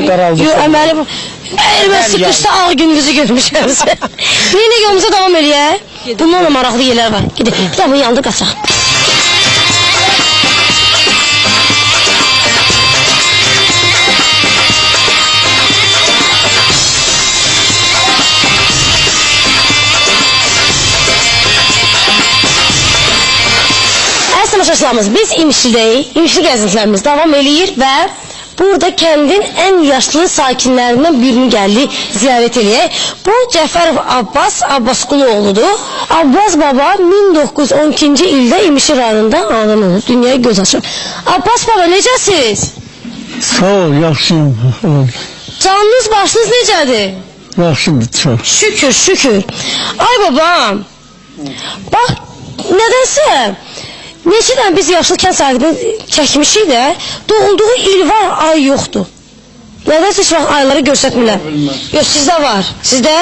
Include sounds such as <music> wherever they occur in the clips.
Qaraldı. Yo, əməli. Əlimə sıxışsa ağ gününüzü görmüşəm. <laughs> Yeni yolumuza davam eləyək. Bundan da maraqlı yerlər var. Gedək. Bir də bunun yanında qaçaq. Tamaşaçılarımız, biz İmişlidəyik. İmişli gəzintilərimiz davam eləyir və burada kəndin ən yaşlı sakinlərindən birini gəldik ziyarət eləyək. Bu Cəfərov Abbas Abbasqulu oğludur. Abbas baba 1912-ci ildə İmişli rayonunda anadan olub, dünyaya göz açıb. Abbas baba necəsiz? Sağ ol, yaxşıyım. Canınız başınız necədir? Yaxşıdır çox. Şükür, şükür. Ay babam. Bax, nədənsə neçə dənə biz yaşlı kənd sahibini çəkmişik də, doğulduğu il var, ay yoxdur. Nədənsə heç vaxt ayları göstərmirlər. Yox, sizdə var. Sizdə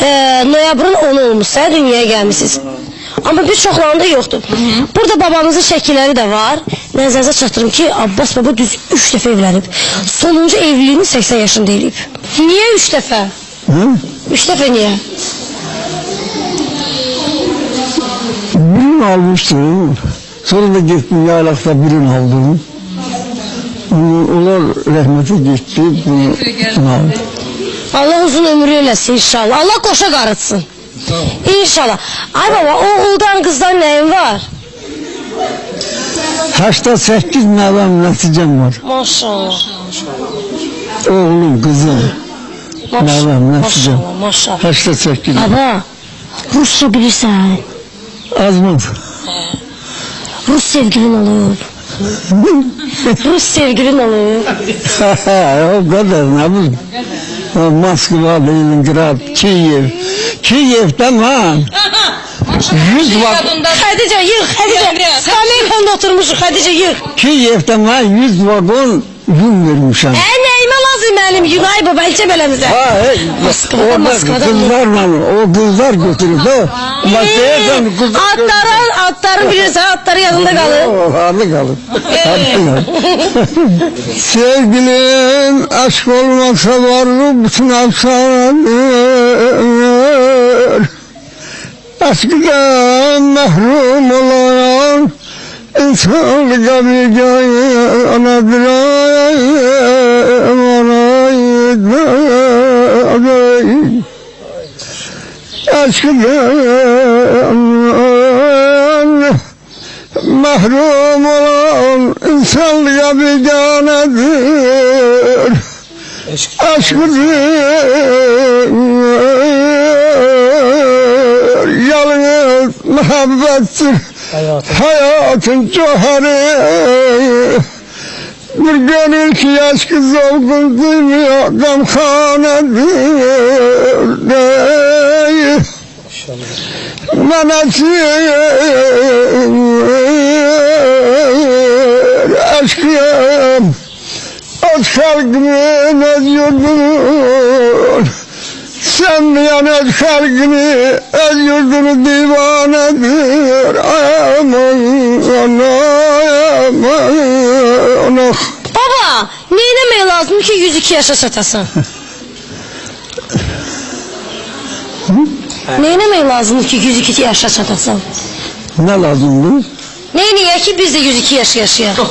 e, noyabrın 10-u olmuşsa, dünyaya gəlmişsiniz. Amma bir çoxlarında yoxdur. Burada babamızın şəkilləri də var. Nəzərinizə çatdırım ki, Abbas baba düz 3 dəfə evlənib. Sonuncu evliliğini 80 yaşında eləyib. Niyə 3 dəfə? Hı? 3 dəfə niyə? Birini almıştım. Sonra da gittim yaylakta birini aldım. Onu- Onlar rəhmətə getdi. Bunu, bunu aldım. Allah uzun ömür eləsin inşallah. Allah qoşa qarıtsın. İnşallah. Ay baba, oğuldan qızdan nəyin var? 88 nəvəm nəticəm var. Maşallah. Oğlum, qızım. Nəvəm, nəticəm. Maşallah, maşallah. 88. Baba, Rusça bilirsən. Azmaz. Rus sevgilin alıyor. Rus sevgilin alıyor. <laughs> o kadar ne bu? Moskova Leningrad, Kiev. Kiev'den ha. Yüz vak... Hadice yık, Hadice. Samin oturmuş Hadice yık. Kiev'den ha yüz vagon yün vermiş. Ana. Bizim elim yunay baba ilçe belemize. Ha, he, Moskva'da Moskva'da. Kızlar var, o kızlar götürüp de. Maskeye sen kızlar Atları, atları bilirsen atları yanında kalır. Ağırlı kalır. Ağırlı kalır. Sevgilim aşk olmasa varlık bütün hapsanır. Aşkından mahrum olan insan kabir anadır. Aşkından mahrum olan insanlığa bir canadır. Aşkıdır, yalnız muhabbettir. Hayatın çoharı. Bir benimki yaş kız oldurduruyor gamhanadır değil. Manacım, aşkım, at kalbimi ediyordur. Sen yanmayan öz kalbini, öz yurdunu divanedir. Aman, aman, aman. Baba, neylemeye lazım ki 102 yaşa çatasın? neylemeye lazım ki 102 yaşa çatasın? Ne lazımdır? Ne niye ki biz de 102 yaş yaşayalım?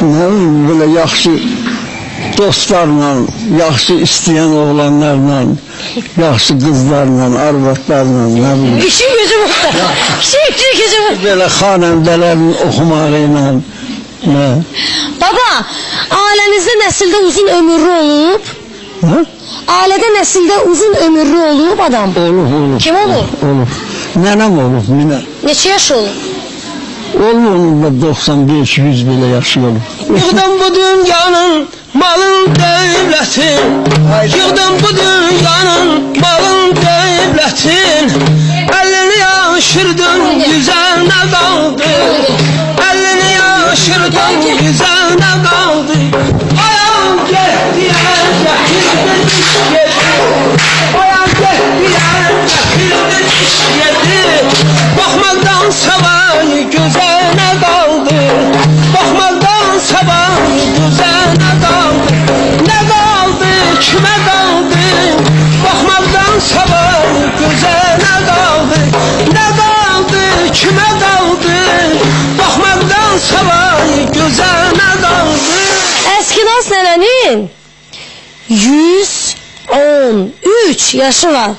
<laughs> ne böyle yakşı dostlarla, yaxşı isteyen oğlanlarla, yaxşı kızlarla, arvatlarla, ne bileyim. İşin gücü bu. İşin gücü bu. Böyle xanəndələrin oxumağıyla, ne? Baba, ailenizde nesilde uzun ömürlü olup, Ha? ailede nesilde uzun ömürlü olup adam. Olur, olur. Kim olur? Olur. Nənəm olur, nənə. Neçə yaş olur? Olur onun da 95-100 belə yaşı olur. Yığdım bu dünyanın malın devletin Yığdım bu dünyanın malın devletin Elini yaşırdın yüzüne kaldı Elini yaşırdın yüzüne kaldı Ayağım getdiye getirdin iş yedi Ayağım getdiye getirdin iş yedi Bakmaktan savayı Kime kaldı bakmaktan sabır Göze ne kaldı ne kaldı kime kaldı Bakmaktan sabır göze ne kaldı Eskinas nerenin? 113 yaşı var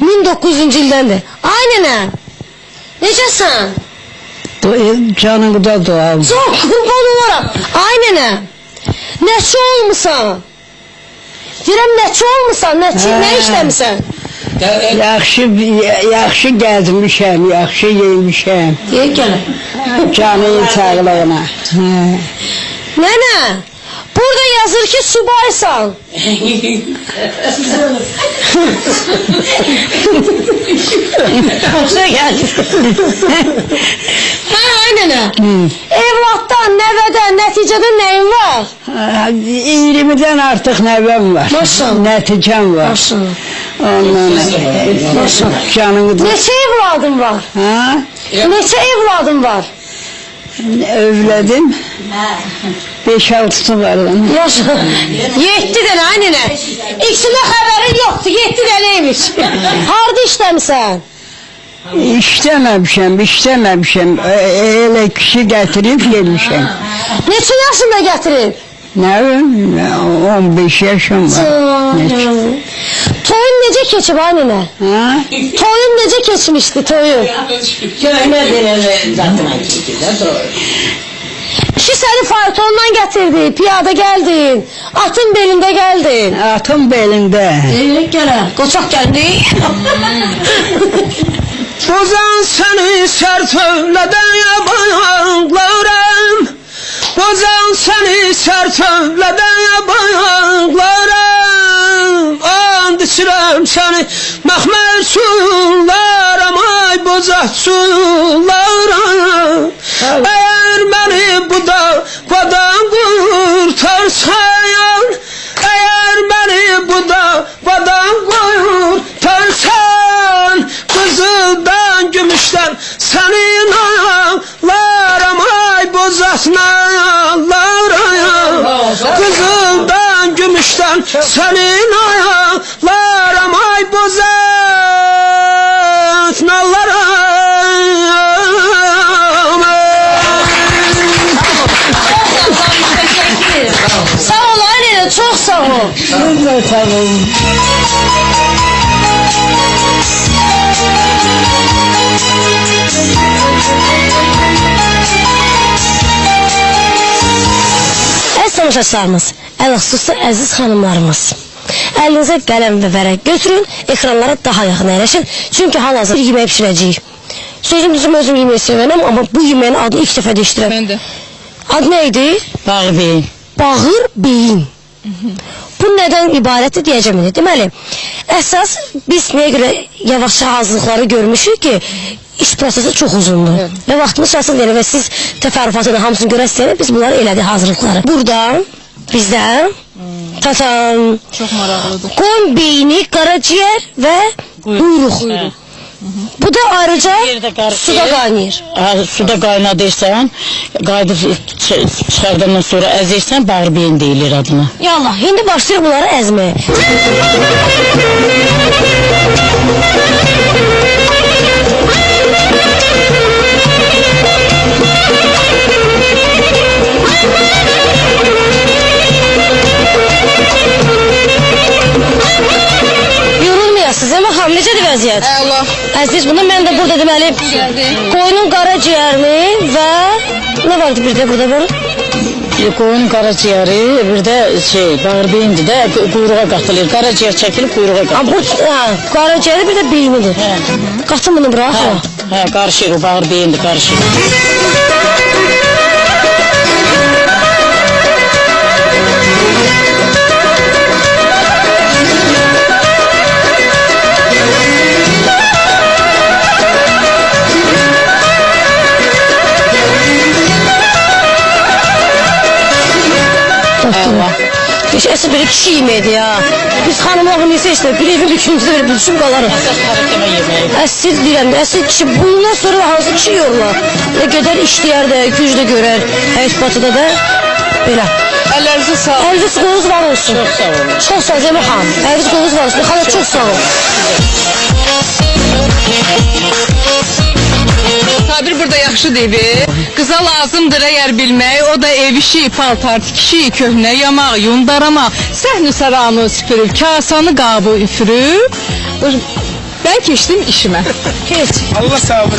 1900 ildendir Aynı ne? Necəsən? Canımda doğam. Çox qurban olaram. Ay nənə. Nəçi olmusan? Deyirəm neçə olmusan? Neçə, nə Hə. işləmisən? Yaxşı, yaxşı gəzmişəm, yaxşı yemişəm. Deyir gəlin. Canını sağlığına. Hə. Nənə, burada yazır ki subaysan. Xoşuna gəldi. Hə, ay nənə. Evlatdan, nəvədən, nəticədən nəyin var? 20-dən artıq nəvəm var. Maşallah. Nəticəm var. Maşallah. Ondan canını da. Neçə evladın var? Ha? Neçə evladın var? Övlədim. 5-6'sı var onun. Maşallah. Yetdi dənə, ay nənə. İkisində xəbərin yoxdur, yetdi dənəymiş. Harda işləmisən? İşləməmişəm, işləməmişəm. Elə kişi gətirib gelmişəm. Neçə yaşında gətirib? Ne bileyim 15 yaşım var. Canım. Toyun nece keçi babaannene? Ha? Toyun nece keçmişti toyun? Köynedir zaten aynı şekilde doğru. Şu seni faytondan getirdi, piyada geldin, atın belinde geldin. Atım belinde. Evlilik gene, koçak geldi. Bozan <laughs> seni sertövleden yabanlarım, bozan seni sert övleden yabanlarım And içirem seni məhmər sularım Ay bozat sularım Eğer beni bu da vadan kurtarsan Eğer beni bu da vadan kurtarsan Kızıldan gümüşten senin ağlarım Ay bozatnalarım gümüşten senin ağlarım Ay bozatnalarım sağ ol ay nənə, çox sağ ol. Siz də sağ olun. Əziz tamaşaçılarımız, əlxüsusda əziz xanımlarımız. Əlinizə qələm və vərəq götürün, ekranlara daha yaxın əyləşin. Çünki hal-hazır yemək bişirəcəyik. Sözüm düzüm özüm yemək sevənəm, amma bu yeməyin adını ilk dəfə deşdirəm. Ben de. Ad nə idi? Bağbi. Bağır beyin. Bu nədən ibarətdir deyəcəm indi. Deməli, əsas biz nəyə görə yavaşça hazırlıqları görmüşük ki, iş prosesi çox uzundur. Və vaxtımız çatır yəni və siz təfərrüfatı da hamısını görəsiniz, biz bunları elədik hazırlıqları. Burada bizdə tatam, Çok maraqlıdır. qon beyni, qaraciyər və quyruq. Bu da ayrıca suda qaynayır. Ha, suda qaynadırsan, qaydıb ç- çıxardandan sonra əzirsən, bağır beyin deyilir adına. Yallah, indi başlayırıq bunları əzməyə. Yorulmayasınız, <laughs> amma xanım, necədir vəziyyət? Allah. Əziz, bunu mən də burada deməli qoyunun qaraciyərini və nə vardı bir də burada var? E, Qoyun qaraciyəri, bir də şey, bağır beyindir də, qu- quyruğa qatılır. Qaraciyər çəkilib quyruğa Ha, qatılır. bu ha, qaraciyəri bir də beynidir. Hə. Qatın bunu bura. Hə, ha. hə, qarışır, o bağır beyindir, qarışır. Kişi yeməkdir ya. Biz xanımlar bunu seçdik. Bir evin. Əsas tərəfləmə yeməyi. Əsl deyirəm də, əsl kişi bundan sonra hansı kişi yorulur? Nə qədər işləyər də, güc də görər, həyat batıda da belə. Əllərinizi sağ olun. Əliniz qolunuz var olsun. Çox sağ olun. Çox sağ ol Cəmil xanım. Əliniz qolunuz var olsun. Xala çox sağ ol. Sabir burada yaxşı deyib. Qıza lazımdır əgər bilmək, o da ev işi, paltar tikişi, köhnə yamaq, yun daramaq, səhni saranı süpürüb, kasanı qabı üfürüb. Ben keçdim işimə. <laughs> Geç. Allah sabır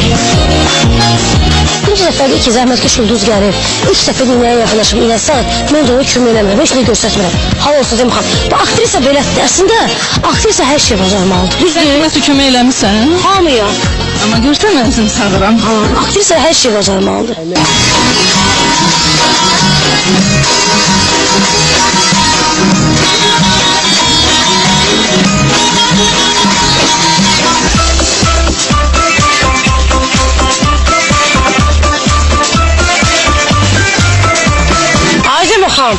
İkinci <laughs> dəfədir ki, zəhmətkeş ulduz gəlir. İlk dəfə dünyaya yaxınlaşıb iləsə, mən də ona kömək eləmirəm, heç nə göstərmirəm. Hal olsa demə xan. Bu aktrisa belədir. Əslində aktrisa hər şey bacarmalıdır. Düzdür? Nasıl kömək eləmirsən? Hamıya. Amma görsən mən səni sağıram. Ha, aktrisa hər şey bacarmalıdır. Bakan,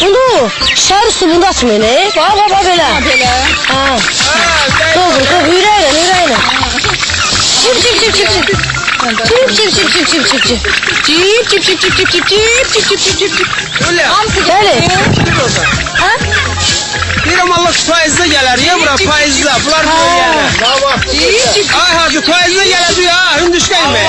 bunu şəhər üsulunda açmayın, e? Bax, bax, bax, belə. Belə. Ha. Doğru, doğru, ürəklə, ürəklə. Çip, çip, çip, çip, çip. Çip, çip, çip, çip, çip, çip, çip. Cip cip cip cip cip cip cip cip cip cip cip. Öyle Bəli. Ha? Deyirəm Allah faizlə gələr, ya bura faizlə, bunlar böyle gələr. Ay hacı faizlə gələr ya, hündüşkən mi?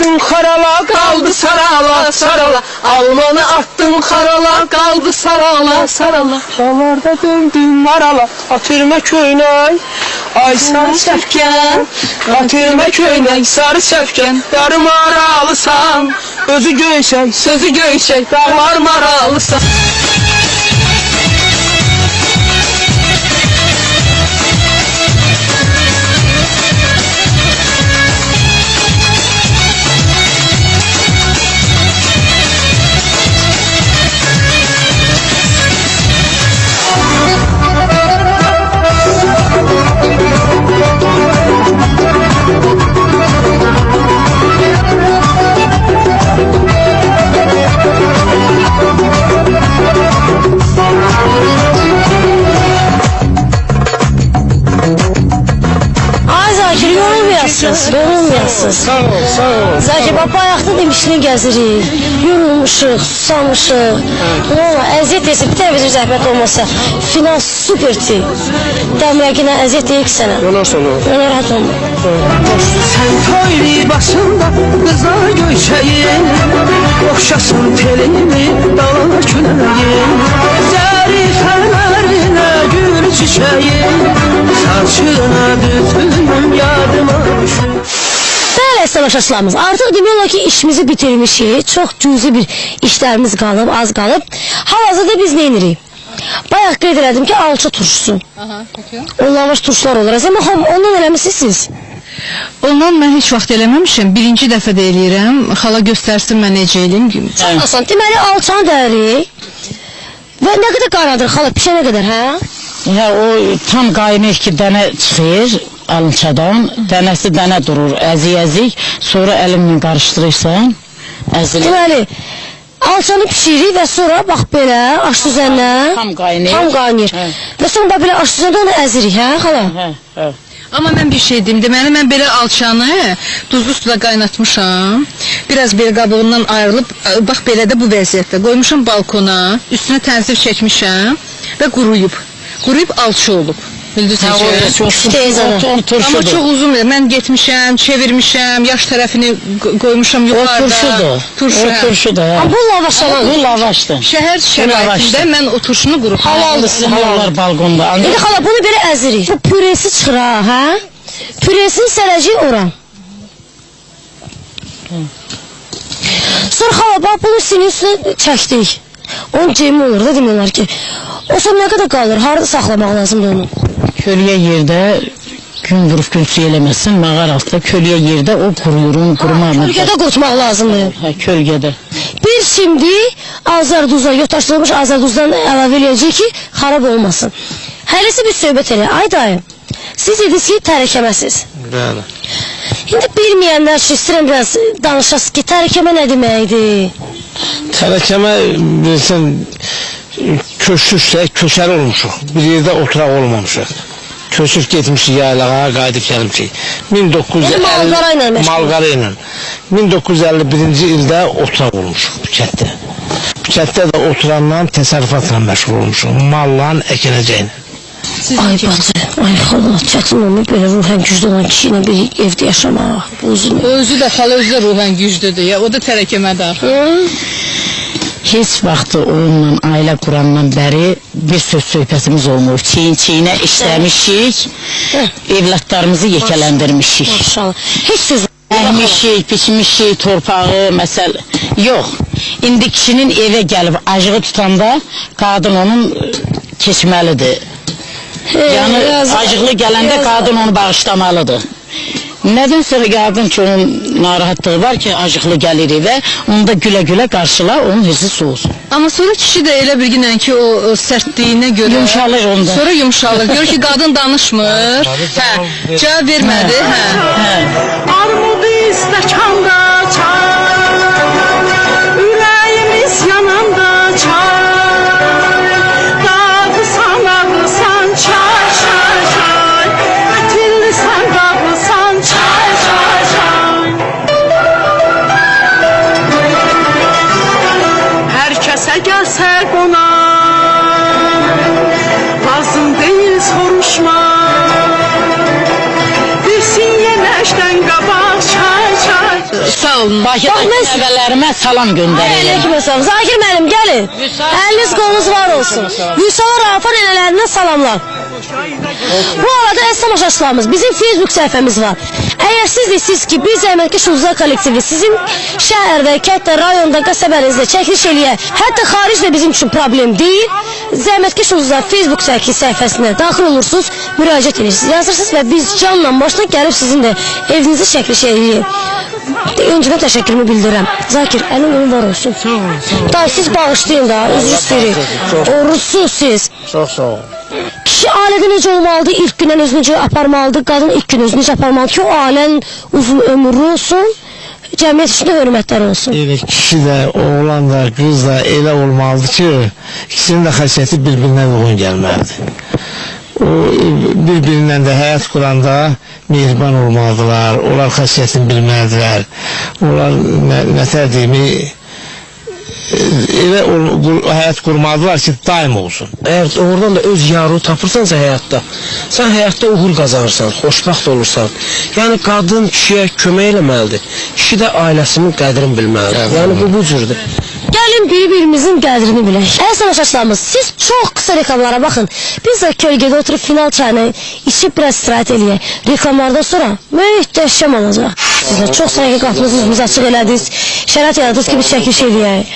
Attın karala kaldı sarala sarala. Almanı attın karala kaldı sarala sarala. Dağlarda döndün marala Atırma köynay Ay. Sarı səfkən Atırma köynay sarı səfkən Yarım aralısan Özü göyşək sözü göyşək Dağlar maralısan gəzirik, yorulmuşuq, susamışıq. Valla əziyyət deyirsə, bir tərəfə zəhmət olmasa, final superdir. Dəmrəqinə əziyyət deyir ki sənə. Yonarsan o. Yonarat olma. Sən toyri başında qıza göyçəyin, oxşasın telini dala küləyin. Zəri xəmərinə gül çiçəyin, saçına düzgünüm yadıma düşün. Bəli, əslamaşaçılarımız, artıq demək olar ki, işimizi bitirmişik. Çox cüzi bir işlərimiz qalıb, az qalıb. Hal-hazırda biz nə edirik? Bayaq qeyd elədim ki, alça turşusu. Aha, peki. O lavaş turşular olur. Amma xanım, ondan eləmisiniz siz? Ondan mən heç vaxt eləməmişəm. Birinci dəfə də eləyirəm. Xala göstərsin mən necə eləyim. Çox asan. Deməli, alçanı dəririk. Və nə qədər qaynadırıq xala, pişənə qədər, hə? Ya o tam qaynır ki dənə çıxır alınçadan, dənəsi dənə durur, əzik-əzik, sonra əlinlə qarışdırırsan, əzilir. Deməli, alçanı pişiririk və sonra bax belə aş düzənlə Tam qaynayır. tam qaynayır. Hə. Və sonra bax belə aş düzəndə onu əzirik, hə xala? Hə, hə. Amma mən bir şey deyim. Deməli mən belə alçanı duzlu suda qaynatmışam. Biraz belə qabığından ayrılıb bax belə də bu vəziyyətdə qoymuşam balkona. Üstünə tənzif çəkmişəm və quruyub. Quruyub alça olub. Bildiniz Hə, o necə? çox Tez ana. o- o Amma turşudur. çox uzun bir. Mən getmişəm, çevirmişəm, yaş tərəfini qo- qoymuşam O yuxarıda. turşudur. Turşu. O hə. turşudur. hə. Amma bu lavaşalan. Bu lavaşdır. Şəhər şəraitində lavaşdır. mən o turşunu qurutmuşam. Halaldır sizin olar balkonda. İndi Ancaq xala bunu belə əzirik. Bu püresi çıxır ha, hə? Püresini sərəcək ora. Sonra xala bax bunu sinin üstünə çəkdik. Onun cemi olur da demək olar ki. O sonra nə qədər qalır? Harada saxlamaq lazımdır onu? kölyə yerdə gün vurub gülçü eləməsin, mağar altında kölyə yerdə o quruyur, onu qurumaq Kölgədə qurutmaq lazımdır. Hə, kölgədə. Bir şimdi azar duzdan, yotaşdırılmış azar duzdan əlavə eləyəcək ki, xarab olmasın. Hələsi bir söhbət elə. Ay dayı, siz dediniz ki, tərəkəməsiz. Bəli İndi bilməyənlər üçün istəyirəm biraz danışasınız ki, tərəkəmə nə deməkdir? Sələkəmə bilirsən köçürsə köçər olmuşuq. Bir yerdə oturaq olmamışıq. Köçüb getmişik yaylağa, qayıdıb gəlmişik. 1950 Yəni malqara ilə məşğul. Malqara ilə. 1951-ci ildə oturaq olmuşuq bu kənddə. Bu kənddə də oturandan təsərrüfatla məşğul olmuşuq. Malla, əkinəcəklə. Ay bacı, ay xala, çətin olmur belə ruhən güclü olan kişi ilə bir evdə yaşamaq. Bu uzun. O özü də xala özü də ruhən güclüdür ya. O da tərəkəmədar. Heç vaxt onunla ailə qurandan bəri bir söz söhbətimiz olmur. Çiyin-çiyinə işləmişik, evlatlarımızı yekələndirmişik. Maşallah. Heç söz Əhmişik, biçmişik, torpağı, məsəl yox. İndi kişinin evə gəlib acığı tutanda qadın onun e, keçməlidir. Yəni acıqlı gələndə qadın onu bağışlamalıdır. Nədən sonra yəqin ki, onun narahatlığı var ki, acıqlı gəlir evə, onu da gülə-gülə qarşıla, onun hızı soğusun. Amma sonra kişi də elə bir günən ki, o, o sərtliyinə görə Yumşalır onda. Sonra yumşalır. Görür ki, qadın danışmır. Hə, cavab vermədi. Hə. Armud istəkanda çay olun. Bakıdakı nəvələrimə salam göndərirəm. Aleyküm selam. Zakir müəllim gəlin. Əliniz qolunuz var olsun. Vüsala Rafa nənələrindən salamlar. Bu arada əziz tamaşaçılarımız, bizim Facebook səhifəmiz var. Əgər siz deyirsiniz ki, biz Əməkdaş Uluzlar kollektivi sizin şəhərdə, kənddə, rayonda, qəsəbənizdə çəkiliş eləyək, hətta xaricdə bizim üçün problem deyil. Zəhmətkeş Uluzlar Facebook səhifəsi səhifəsinə daxil olursunuz, müraciət edirsiniz, yazırsınız və biz canla başla gəlib sizin də evinizdə çəkiliş eləyək. Öncədən təşəkkürümü bildirirəm. Zakir, əlin qolun var olsun. Sağ olun. Da siz bağışlayın da, üzr istəyirik. Oruçsuz siz. Çox sağ ol. Kişi ailədə necə olmalıdır? İlk gündən özünü necə aparmalıdır? Qadın ilk gün özünü necə aparmalıdır ki, o ailənin uzun ömürlü olsun, cəmiyyət içində hörmətlər olsun. Elə kişi də, oğlan da, qız da elə olmalıdır ki, ikisinin də xasiyyəti bir-birinə uyğun gəlməlidir. Bir-birindən də həyat quranda mehriban olmalıdırlar, onlar xasiyyətini bilməlidirlər. Onlar nə, nətər deyimi elə ol, bu, həyat qurmalıdırlar ki, daim olsun. Əgər oradan da öz yarını tapırsansa həyatda, sən həyatda uğur qazanırsan, xoşbəxt olursan. Yəni qadın kişiyə kömək eləməlidir. Kişi də ailəsinin qədrini bilməlidir. Yəni bu bu cürdür. Gəlin bir-birimizin qədrini bilək. Əziz tamaşaçılarımız, siz çox qısa reklamlara baxın. Biz də kölgədə oturub final çayını içib biraz istirahət eləyək. Reklamlardan sonra möhtəşəm olacaq. Sizə çox səliqə qapınızı üzümüzü açıq elədiniz. Şərait yaradınız ki, biz çəkiliş eləyək.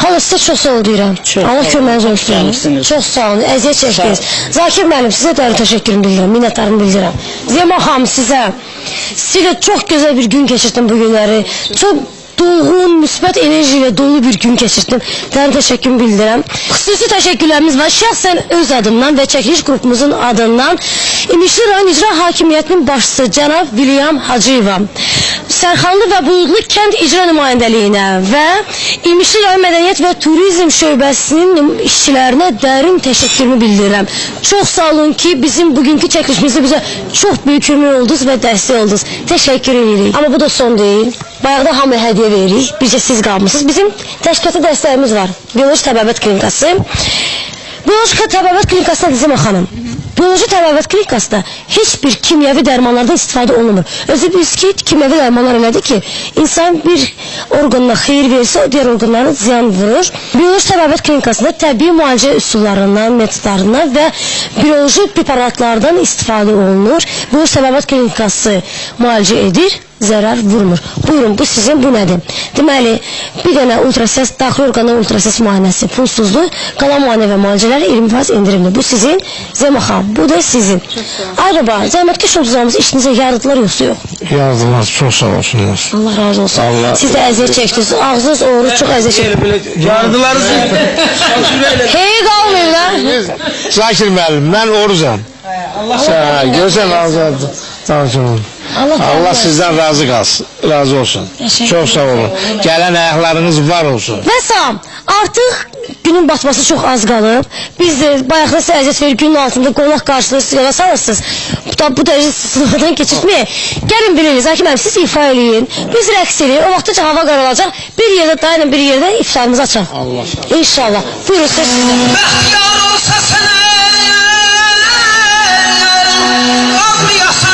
Hala sizə çox sağ ol deyirəm. Allah köməyiniz olsun. Çox sağ olun. Əziyyət çəkdiniz. Zakir müəllim sizə dərin təşəkkürümü bildirirəm, minnətdarımı bildirirəm. Zema xanım sizə sizə çox gözəl bir gün keçirdim bu günləri. Çox dolğun, müsbət enerji ilə dolu bir gün keçirdim. Dərin təşəkkürümü bildirirəm. Xüsusi təşəkkürlərimiz var şəxsən öz adımdan və çəkiliş qrupumuzun adından İmişli rayon icra hakimiyyətinin başçısı cənab William Hacıyeva, Sərxanlı və Buludlu kənd icra nümayəndəliyinə və İmişli rayon mədəniyyət və turizm şöbəsinin işçilərinə dərin təşəkkürümü bildirirəm. Çox sağ olun ki, bizim bugünkü çəkilişimizdə bizə çox böyük kömək oldunuz və dəstək oldunuz. Təşəkkür edirik. Amma bu da son deyil. Bayaqda hamıya hədiyyə veririk. Bircə siz qalmısınız. Bizim təşkilatı dəstəyimiz var. Bioloji təbabət klinikası. Bioloji təbabət klinikasına Dizimə xanım. Bioloji təbabət klinikasında heç bir kimyəvi dərmanlardan istifadə olunmur. Özü biz ki, kimyəvi dərmanlar elədir ki, insan bir orqanına xeyir verirsə, o digər orqanlara ziyan vurur. Bioloji təbabət klinikasında təbii müalicə üsullarından, metodlarından və bioloji preparatlardan istifadə olunur. Bioloji təbabət klinikası müalicə edir zərər vurmur. Buyurun, bu sizin, bu nədir? Deməli, bir dənə ultrasəs, daxili orqanın ultrasəs müayinəsi pulsuzdur, qalan müayinə və müalicələr 20% endirimli. Bu sizin, Zema xan, bu da sizin. Ay baba, zəhmətkeş ulduzlarımız işinizə yardılar yoxsa yox? Yazdılar, çox sağ olsunlar. Allah razı olsun. Allah- Siz də əziyyət çəkdiniz, ağzınız oğru çox əziyyət çəkdiniz. Yardıları Hey qalmayın da. Zakir müəllim, mən orucam. Sağ gözəl azad. Tanışım. Allah, Allah sizdən razı qalsın. Razı olsun. Çox sağ olun. Gələn ayaqlarınız var olsun. Və Sam, artıq günün batması çox az qalıb. Biz də bayaqda əziyyət verir, günün altında qonaq qarşılığı yola salırsınız. Bu da bu dərəcə sınavdan keçirtməyək. Gəlin biliriz, Hakim müəllim, siz ifa eləyin. Biz rəqs eləyin. O vaxtca hava qaralacaq. Bir yerdə dayanın, bir yerdə iftarımızı açaq. Allah İnşallah. Buyurun söz sizdə. Bəxtiyar olsa sənə Open your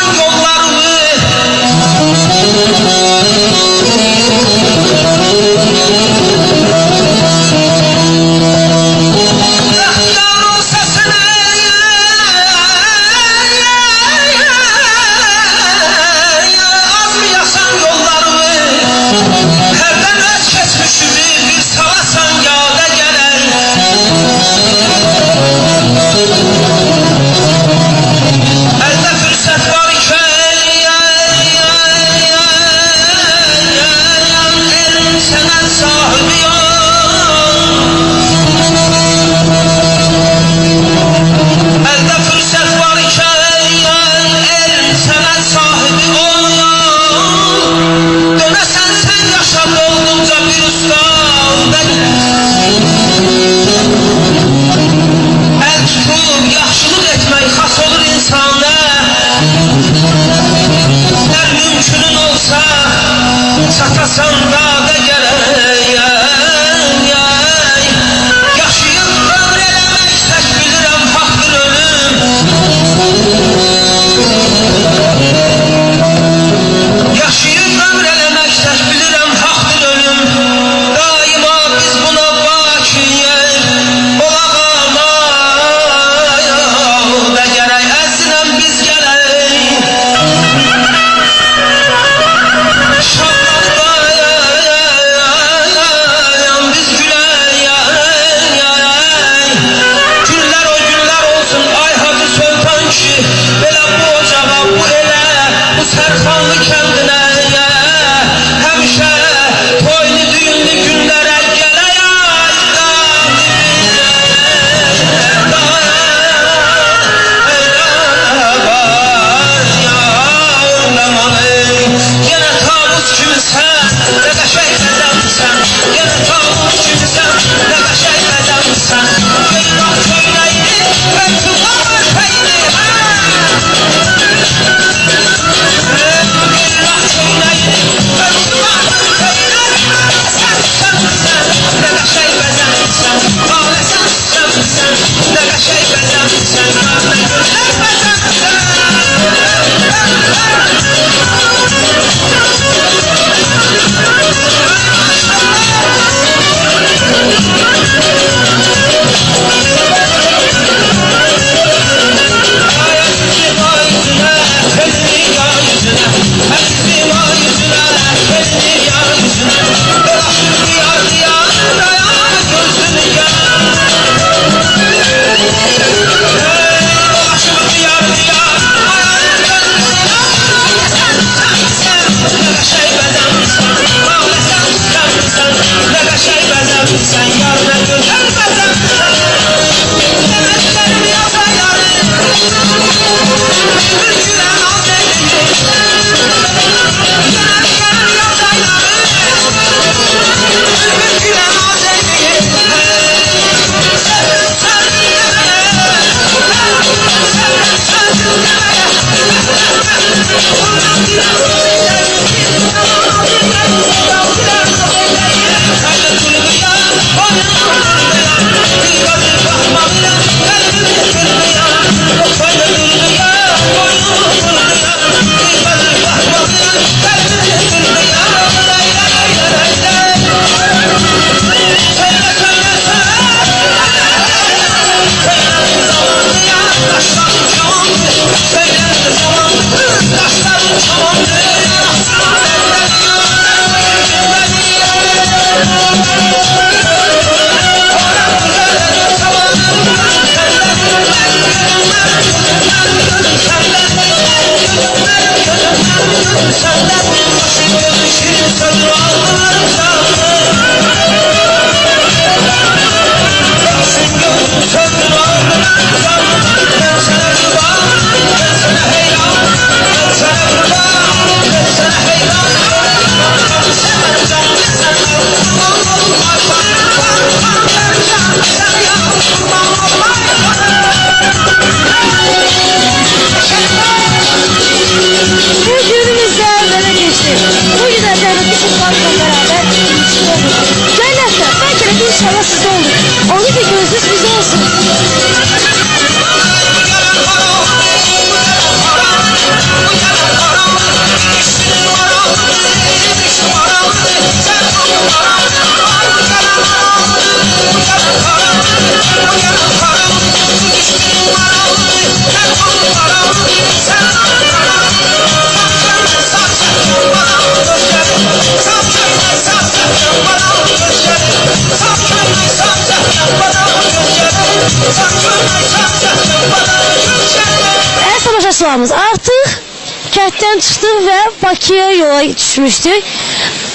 sonra Bakü'ye yola düşmüştük.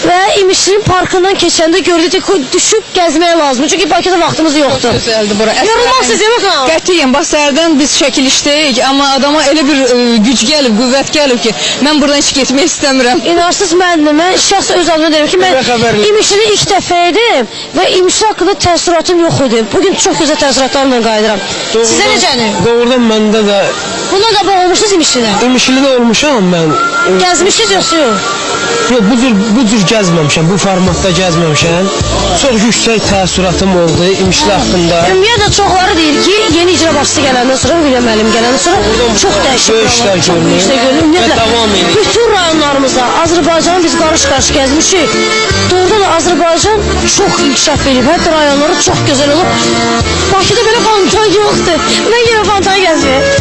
Və İmişlinin parkından keçəndə gördük ki, düşüb gəzmək lazımdır. Çünki Bakıda vaxtımız yoxdur. Gözəldir bura. Yorulmazsınız, değil mi xanım? Qətiyyən, bax səhərdən biz çəkilişdəyik, amma adama elə bir ə, güc gəlib, qüvvət gəlib ki, mən buradan heç getmək istəmirəm. İnarsız mən də, mən şəxs öz adıma deyirəm ki, mən. İmişlidə ilk dəfə idim və İmişli haqqında təəssüratım yox idi. Bugün çox gözəl təəssüratlarla qayıdıram. Sizə necədir? Doğrudan məndə də Bundan qabaq olmuşsunuz İmişlidə? İmişlidə olmuşam mən. Gəzmişsiniz yoxsa yox? Yox, bu cür bu cür gəzməmişəm, bu formatda gəzməmişəm. Çox yüksək təəssüratım oldu İmişli haqqında. Ümumiyyətlə çoxları deyir ki, yeni icra başçısı gələndən sonra, William müəllim gələndən sonra çox dəyişib. böyük işlər Çox görünür. böyük işlər görünür. Və Ümumiyyətlə davam edir. bütün rayonlarımızda Azərbaycanı biz qarış-qarış gəzmişik. Doğrudan da Azərbaycan çox inkişaf edib. Hətta rayonları çox gözəl olub. Bakıda belə fontan yoxdur. Mən yenə fontan gəzməyə. Siz də gəlin.